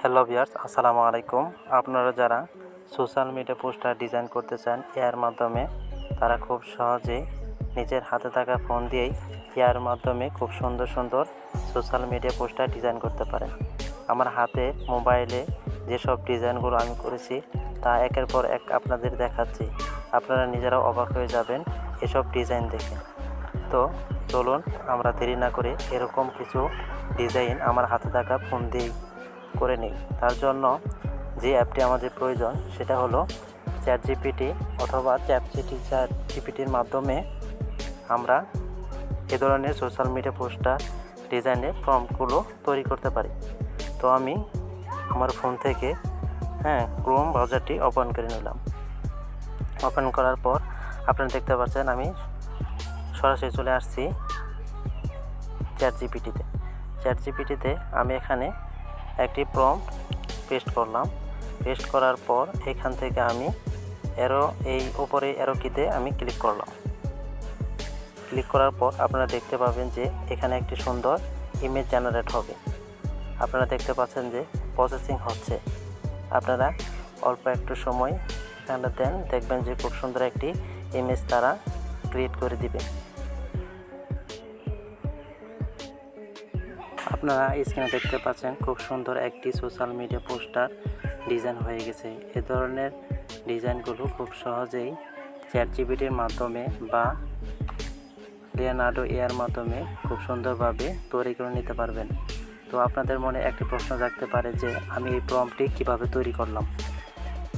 Hello viewers আসসালামু আলাইকুম। আপনারা যারা সোশ্যাল মিডিয়া পোস্টার ডিজাইন করতে চান এর মাধ্যমে, তারা খুব সহজে নিজের হাতে থাকা ফোন দিয়েই এর মাধ্যমে খুব সুন্দর সুন্দর সোশ্যাল মিডিয়া পোস্টার ডিজাইন করতে পারেন। আমার হাতে মোবাইলে যেসব ডিজাইনগুলো আমি করেছি, তা একের পর এক আপনাদের দেখাচ্ছি। আপনারা নিজেরাও অবাক হয়ে যাবেন এসব ডিজাইন দেখে। তো চলুন, আমরা দেরি না করে এরকম কিছু ডিজাইন আমার হাতে থাকা ফোন দিয়েই করে নিই। তার জন্য যে অ্যাপটি আমাদের প্রয়োজন, সেটা হলো চ্যাট জিপিটি অথবা চ্যাট জিটি চ্যাট জিপিটির মাধ্যমে আমরা এ ধরনের সোশ্যাল মিডিয়া পোস্টার ডিজাইনের ফর্মগুলো তৈরি করতে পারি। তো আমি আমার ফোন থেকে হ্যাঁ ক্রোম ব্রাউজারটি ওপেন করে নিলাম। ওপেন করার পর আপনারা দেখতে পাচ্ছেন আমি সরাসরি চলে আসছি চ্যাট জিপিটিতে চ্যাট জিপিটিতে আমি এখানে একটি প্রম্পট পেস্ট করলাম। পেস্ট করার পর এখান থেকে আমি এরো এই উপরে এরো কিতে আমি ক্লিক করলাম। ক্লিক করার পর আপনারা দেখতে পাবেন যে এখানে একটি সুন্দর ইমেজ জেনারেট হবে। আপনারা দেখতে পাচ্ছেন যে প্রসেসিং হচ্ছে। আপনারা অল্প একটু সময় দেন, দেখবেন যে খুব সুন্দর একটি ইমেজ তারা ক্রিয়েট করে দিবে। আপনারা স্ক্রিনে দেখতে পাচ্ছেন খুব সুন্দর একটি সোশ্যাল মিডিয়া পোস্টার ডিজাইন হয়ে গেছে। এ ধরনের ডিজাইনগুলো খুব সহজেই চ্যাট জিবিটির মাধ্যমে বা লিয়ানার্ডো এয়ার মাধ্যমে খুব সুন্দরভাবে তৈরি করে নিতে পারবেন। তো আপনাদের মনে একটি প্রশ্ন জাগতে পারে যে, আমি এই প্রম্পটি কীভাবে তৈরি করলাম?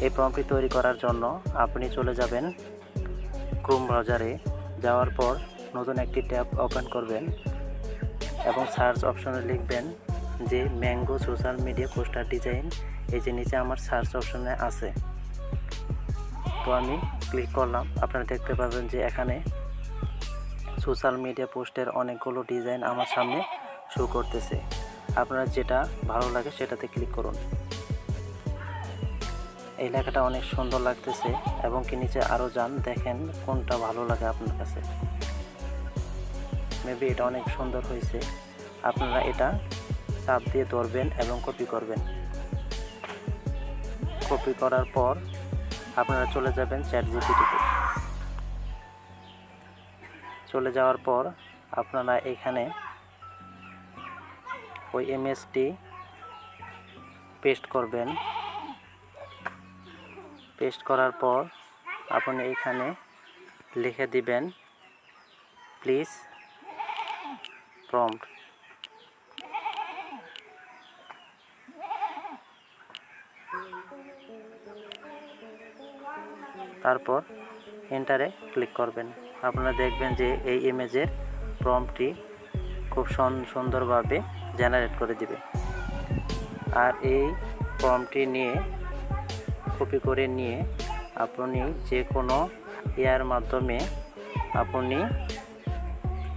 এই প্রম্পটি তৈরি করার জন্য আপনি চলে যাবেন ক্রোম ব্রাউজারে যাওয়ার পর নতুন একটি ট্যাব ওপেন করবেন। এবং সার্চ অপশনে লিখবেন যে mango social media poster design, এই যে নিচে আমার সার্চ অপশনে আছে। তো আমি ক্লিক করলাম, আপনারা দেখতে পাবেন যে এখানে সোশ্যাল মিডিয়া পোস্টের অনেকগুলো ডিজাইন আমার সামনে শো করতেছে। আপনার যেটা ভালো লাগে সেটাতে ক্লিক করুন। এই লেখাটা অনেক সুন্দর লাগতেছে এবং কি নিচে আরও যান, দেখেন কোনটা ভালো লাগে আপনার কাছে। মেবি এটা অনেক সুন্দর হয়েছে। আপনারা এটা চাপ দিয়ে ধরবেন এবং কপি করবেন। কপি করার পর আপনারা চলে যাবেন চ্যাট জিপিটিতে চলে যাওয়ার পর আপনারা এখানে ওই ইমেজটি পেস্ট করবেন। পেস্ট করার পর আপনি এখানে লিখে দিবেন, প্লিজ প্রম্পট তারপর এন্টারে ক্লিক করবেন। আপনারা দেখবেন যে এই ইমেজের প্রম্পটটি খুব সন- সুন্দরভাবে জেনারেট করে দিবে। আর এই প্রম্পটটি নিয়ে কপি করে নিয়ে আপনি যে কোনো ইয়ার মাধ্যমে আপনি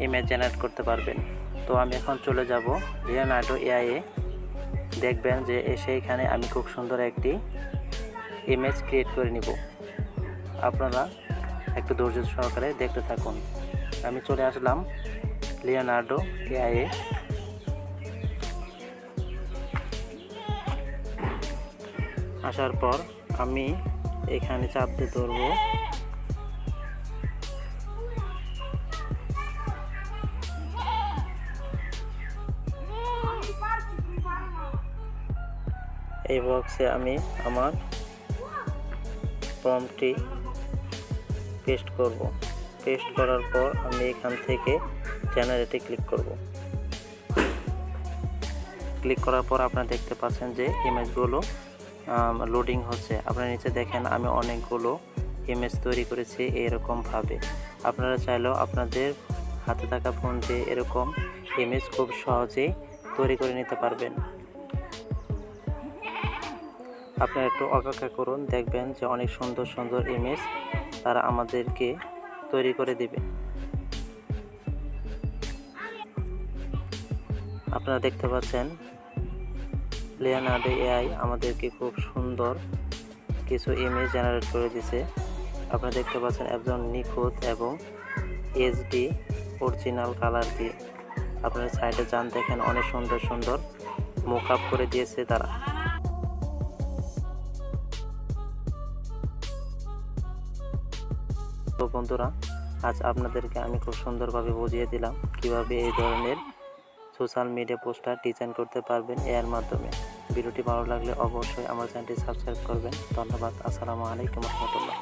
ইমেজ জেনারেট করতে পারবেন। তো আমি এখন চলে যাব লিওনার্ডো এআইয়ে দেখবেন যে এসে এখানে আমি খুব সুন্দর একটি ইমেজ ক্রিয়েট করে নিব। আপনারা একটু ধৈর্য সহকারে দেখতে থাকুন। আমি চলে আসলাম লিওনার্ডো এআইয়ে আসার পর আমি এখানে চাপ দিয়ে ধরবো। এই বক্সে আমি আমার ফর্মটি পেস্ট করব। পেস্ট করার পর আমি এখান থেকে জেনারেটে ক্লিক করব। ক্লিক করার পর আপনারা দেখতে পাচ্ছেন যে ইমেজগুলো লোডিং হচ্ছে। আপনারা নিচে দেখেন, আমি অনেকগুলো ইমেজ তৈরি করেছি এরকমভাবে আপনারা চাইলেও আপনাদের হাতে থাকা ফোন দিয়ে এরকম ইমেজ খুব সহজেই তৈরি করে নিতে পারবেন। আপনারা একটু অপেক্ষা করুন, দেখবেন যে অনেক সুন্দর সুন্দর ইমেজ তারা আমাদেরকে তৈরি করে দেবে। আপনারা দেখতে পাচ্ছেন, লিওনার্ডো এআই আমাদেরকে খুব সুন্দর কিছু ইমেজ জেনারেট করে দিছে। আপনারা দেখতে পাচ্ছেন একজন নিখুঁত এবং এইচডি অরিজিনাল কালার দিয়ে। আপনারা সাইডে যান, দেখেন অনেক সুন্দর সুন্দর মুখ আপ করে দিয়েছে তারা। তো বন্ধুরা, আজ আপনাদেরকে আমি খুব সুন্দরভাবে বুঝিয়ে দিলাম কীভাবে এই ধরনের সোশ্যাল মিডিয়া পোস্টার ডিজাইন করতে পারবেন এর মাধ্যমে। ভিডিওটি ভালো লাগলে অবশ্যই আমার চ্যানেলটি সাবস্ক্রাইব করবেন। ধন্যবাদ। আসসালামু আলাইকুম রহমতুল্লাহ।